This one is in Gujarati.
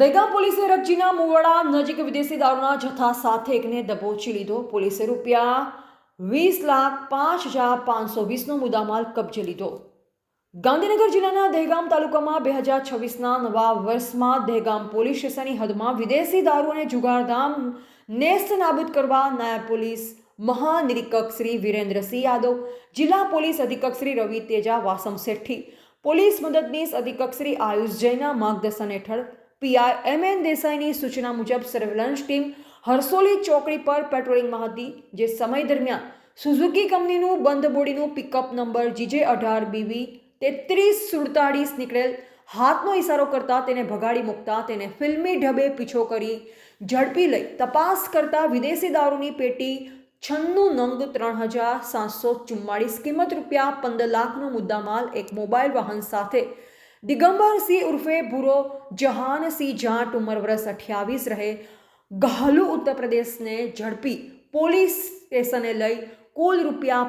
દહેગામ પોલીસે રકજીના મુવાડા નજીક વિદેશી દારૂના જથ્થા સાથે એકને દબોચી લીધો. પોલીસે રૂપિયા વીસ લાખ પાંચ હજાર પાંચસો વીસનો મુદ્દામાલ કબજે લીધો. ગાંધીનગર જિલ્લાના દહેગામ તાલુકામાં બે હજાર છવ્વીસના નવા વર્ષમાં દહેગામ પોલીસ સ્ટેશનની હદમાં વિદેશી દારૂ અને જુગારધામ નેસ્ત નાબૂદ કરવા નાયબ પોલીસ મહાનિરીક્ષક શ્રી વિરેન્દ્રસિંહ યાદવ, જિલ્લા પોલીસ અધિક્ષક શ્રી રવિ તેજા વાસમ શેઠી, પોલીસ મદદનીશ અધિક્ષક શ્રી આયુષ જૈના માર્ગદર્શન હેઠળ પીઆઈ એમ એન દેસાઈની સૂચના મુજબ સર્વેલન્સ ટીમ હરસોલી ચોકડી પર પેટ્રોલિંગમાં હતી, જે સમય દરમિયાન સુઝુકી કંપનીનું બંધ બોડીનું પિકઅપ નંબર જીજે અઢાર બીવી તેત્રીસ સુડતાળીસ નીકળેલ હાથનો ઇશારો કરતા તેને ભગાડી મૂકતા તેને ફિલ્મી ઢબે પીછો કરી ઝડપી લઈ તપાસ કરતા વિદેશી દારૂની પેટી છન્નું નંગ ત્રણ હજાર સાતસો ચુમ્માળીસ કિંમત રૂપિયા પંદર લાખનો મુદ્દામાલ એક મોબાઈલ વાહન સાથે દિગંબરસિંહ ઉર્ફે ભૂરો જહાનસિંહ જાટ ઉંમર વર્ષ અઠ્યાવીસ રહે ગહાલુ ઉત્તર પ્રદેશને ઝડપી પોલીસ સ્ટેશને લઈ કુલ રૂપિયા